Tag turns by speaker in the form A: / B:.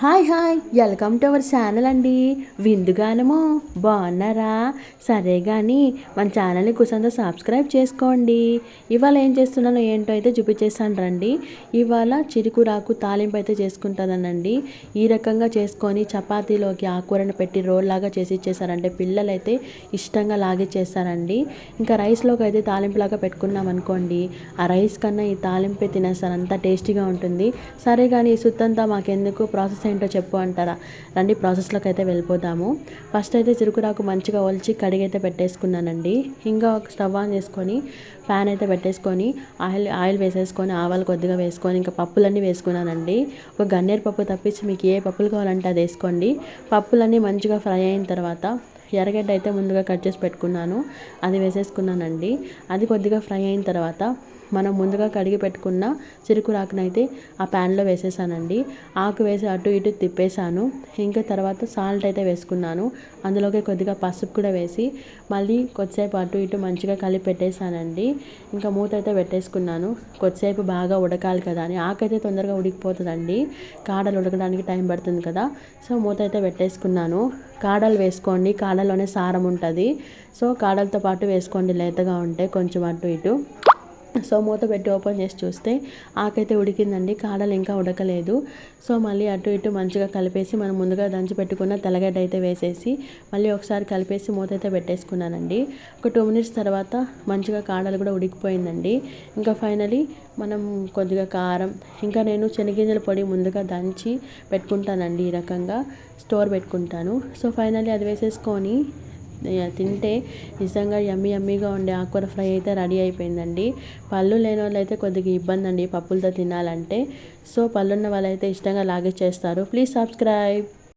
A: Hi hi welcome to our channel అండి. విందుగానము బాగున్నారా? సరే కానీ మన ఛానల్ని కుసంతో సబ్స్క్రైబ్ చేసుకోండి. ఇవాళ ఏం చేస్తున్నానో ఏంటో అయితే చూపించేసాను రండి. ఇవాళ చిరుకురాకు తాలింపు అయితే చేసుకుంటానండి ఈ రకంగా చేసుకొని చపాతీలోకి ఆకూరను పెట్టి రోల్ లాగా చేసి ఇచ్చేసారంటే పిల్లలైతే ఇష్టంగా ఇష్టంగా లాగిచ్చేస్తారండి ఇంకా రైస్లోకి అయితే తాలింపులాగా పెట్టుకున్నాం అనుకోండి ఆ రైస్ కన్నా ఈ తాలింపే తినేస్తారు అంత టేస్టీగా ఉంటుంది. సరే కానీ ఈ సుత్తంతా మాకెందుకు? ప్రాసెస్ ఏంటో చెప్పు అంటారా? రండి ప్రాసెస్లోకి అయితే వెళ్ళిపోతాము ఫస్ట్ అయితే చిరుకురాకు మంచిగా ఒలిచి కడిగైతే పెట్టేసుకున్నానండి. ఇంకా ఒక స్టవ్ ఆన్ చేసుకొని ప్యాన్ అయితే పెట్టేసుకొని ఆయిల్ ఆయిల్ వేసేసుకొని ఆవాలు కొద్దిగా వేసుకొని ఇంకా పప్పులన్నీ వేసుకున్నానండి. ఒక గన్నేరు పప్పు తప్పించి మీకు ఏ పప్పులు కావాలంటే అది వేసుకోండి. పప్పులన్నీ మంచిగా ఫ్రై అయిన తర్వాత ఎర్రగడ్డ అయితే ముందుగా కట్ చేసి పెట్టుకున్నాను. అది వేసేసుకున్నానండి. అది కొద్దిగా ఫ్రై అయిన తర్వాత మనం ముందుగా కడిగి పెట్టుకున్న చిరుకురాకునైతే ఆ ప్యాన్లో వేసేసానండి. ఆకు వేసి అటు ఇటు తిప్పేశాను. ఇంకా తర్వాత సాల్ట్ అయితే వేసుకున్నాను. అందులోకి కొద్దిగా పసుపు కూడా వేసి మళ్ళీ కొద్దిసేపు అటు ఇటు మంచిగా కలిపి పెట్టేశానండి. ఇంకా మూత అయితే పెట్టేసుకున్నాను. కొద్దిసేపు బాగా ఉడకాలి కదా అని. ఆకు అయితే తొందరగా ఉడికిపోతుందండి. కాడలు ఉడకడానికి టైం పడుతుంది కదా. సో మూత అయితే పెట్టేసుకున్నాను. కాడలు వేసుకోండి. కాడలోనే సారం ఉంటుంది. సో కాడలతో పాటు వేసుకోండి. లేతగా ఉంటే కొంచెం అటు ఇటు. సో మూత పెట్టి ఓపెన్ చేసి చూస్తే ఆకైతే ఉడికిందండి కాడలు ఇంకా ఉడకలేదు. సో మళ్ళీ అటు ఇటు మంచిగా కలిపేసి మనం ముందుగా దంచి పెట్టుకున్న తెల్లగడ్డ అయితే వేసేసి మళ్ళీ ఒకసారి కలిపేసి మూత అయితే పెట్టేసుకున్నానండి. ఒక టూ మినిట్స్ తర్వాత మంచిగా కాడలు కూడా ఉడికిపోయిందండి. ఇంకా ఫైనలీ మనం కొద్దిగా కారం ఇంకా నేను శనగింజల పొడి ముందుగా దంచి పెట్టుకుంటానండి ఈ రకంగా స్టోర్ పెట్టుకుంటాను. సో ఫైనలీ అది వేసేసుకొని తింటే నిజంగా యమ్మీ యమ్మీగా ఉండే ఆకుకూర ఫ్రై అయితే రెడీ అయిపోయిందండి. పళ్ళు లేని వాళ్ళు అయితే కొద్దిగా ఇబ్బంది అండి పప్పులతో తినాలంటే. సో పళ్ళున్న వాళ్ళైతే ఇష్టంగా లాగే చేస్తారు ప్లీజ్ సబ్స్క్రైబ్.